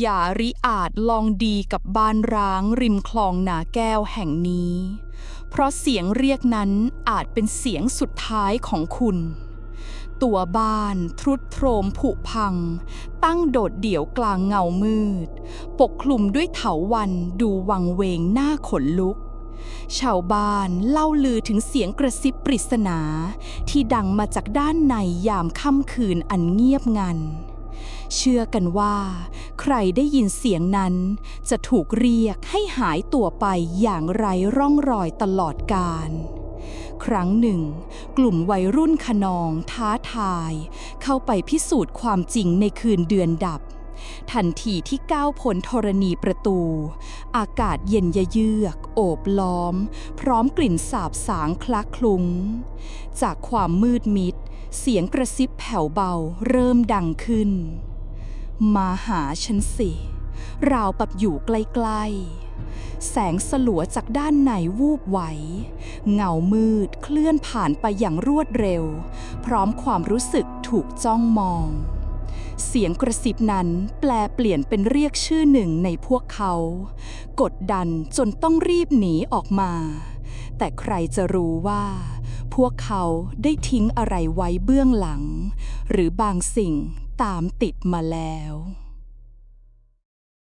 อย่าริอาจลองดีกับบ้านร้างริมคลองหนาแก้วแห่งนี้ เพราะเสียงเรียกนั้นอาจเป็นเสียงสุดท้ายของคุณ ตัวบ้านทรุดโทรมผุพัง ตั้งโดดเดี่ยวกลางเงามืด ปกคลุมด้วยเถาวันดูวังเวงหน้าขนลุก ชาวบ้านเล่าลือถึงเสียงกระซิบปริศนา ที่ดังมาจากด้านในยามค่ำคืนอันเงียบงัน เชื่อกันว่า ใครได้ยินเสียงนั้นจะถูกเรียกให้หายตัวไปอย่างไร้ร่องรอยตลอดกาลครั้งหนึ่ง กลุ่มวัยรุ่นขนองท้าทาย เข้าไปพิสูจน์ความจริงในคืนเดือนดับ ทันทีที่ก้าวพ้นธรณีประตู อากาศเย็นยะเยือก โอบล้อม พร้อมกลิ่นสาบสางคลักคลุ้ง จากความมืดมิด เสียงกระซิบแผ่วเบาเริ่มดังขึ้น มาหาฉันสิ ราวกับอยู่ใกล้ๆ แสงสลัวจากด้านในวูบไหว เงามืดเคลื่อนผ่านไปอย่างรวดเร็ว พร้อมความรู้สึกถูกจ้องมอง เสียงกระซิบนั้นแปลเปลี่ยนเป็นเรียกชื่อหนึ่งในพวกเขา กดดันจนต้องรีบหนีออกมา แต่ใครจะรู้ว่า พวกเขาได้ทิ้งอะไรไว้เบื้องหลัง หรือบางสิ่งตามติดมาแล้ว